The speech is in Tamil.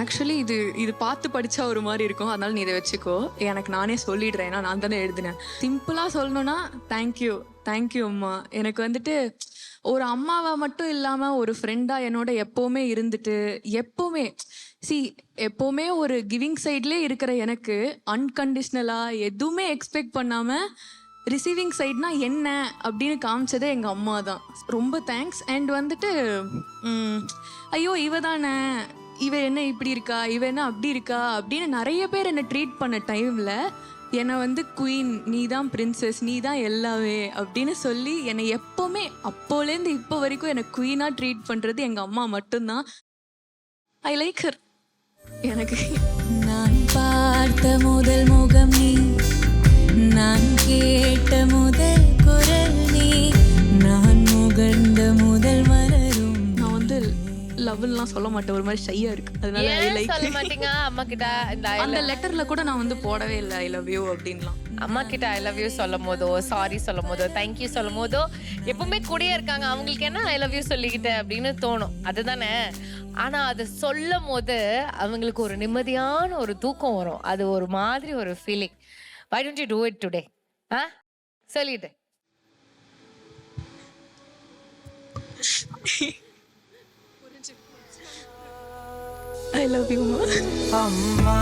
ஆக்சுவலி இது இது பார்த்து படித்தா ஒரு மாதிரி இருக்கும். அதனால நீ இதை வச்சுக்கோ. எனக்கு நானே சொல்லிடுறேன். ஏன்னா நான் தானே எழுதினேன். சிம்பிளாக சொல்லணும்னா தேங்க்யூ தேங்க்யூ அம்மா. எனக்கு வந்துட்டு ஒரு அம்மாவை மட்டும் இல்லாமல் ஒரு ஃப்ரெண்டாக என்னோட எப்போவுமே இருந்துட்டு எப்போவுமே சி எப்போவுமே ஒரு கிவிங் சைட்லேயே இருக்கிற எனக்கு அன்கண்டிஷ்னலாக எதுவுமே எக்ஸ்பெக்ட் பண்ணாமல் ரிசீவிங் சைட்னா என்ன அப்படின்னு காமிச்சதே எங்கள் அம்மா தான். ரொம்ப தேங்க்ஸ் அண்ட் வந்துட்டு ஐயோ இவ தானே. இவ என்ன இப்படி இருக்கா? இவ என்ன அப்படி இருக்கா? அப்படின்னு நிறைய பேர் என்னை ட்ரீட் பண்ண டைமில் என்னை வந்து குயின் நீ தான் பிரின்சஸ் நீ தான் எல்லாமே அப்படின்னு சொல்லி என்னை எப்போவுமே அப்போலேருந்து இப்போ வரைக்கும் என்னை குயினாக ட்ரீட் பண்ணுறது எங்கள் அம்மா மட்டும்தான். ஐ லைக் ஹர் எனக்கு நான் பார்த்த முதல் முகம் நீ. நான் கேட்ட முதல் லவ்லாம் சொல்ல மாட்டேன். ஒரு மாதிரி ஷையாக இருக்கு. அதனால ஐ லைக் சொல்ல மாட்டீங்க? அம்மா கிட்ட இந்த I அந்த love- லெட்டர்ல கூட நான் வந்து போடவே இல்லை ஐ லவ் யூ அப்படின்லாம். அம்மா கிட்ட ஐ லவ் யூ சொல்லும் போதோ சாரி சொல்லும் போதோ தேங்க்யூ சொல்லும் போதோ எப்பவுமே கூடயே இருக்காங்க. அவங்களுக்கு என்ன ஐ லவ் யூ சொல்லிக்கிட்டேன் அப்படின்னு தோணும். அதுதானே? ஆனா அது சொல்லும் போது அவங்களுக்கு ஒரு நிம்மதியான ஒரு தூக்கம் வரும். அது ஒரு மாதிரி ஒரு feeling why don't you do it today ஆ? சொல்லிட்டு. ஐ லவ் யூ அம்மா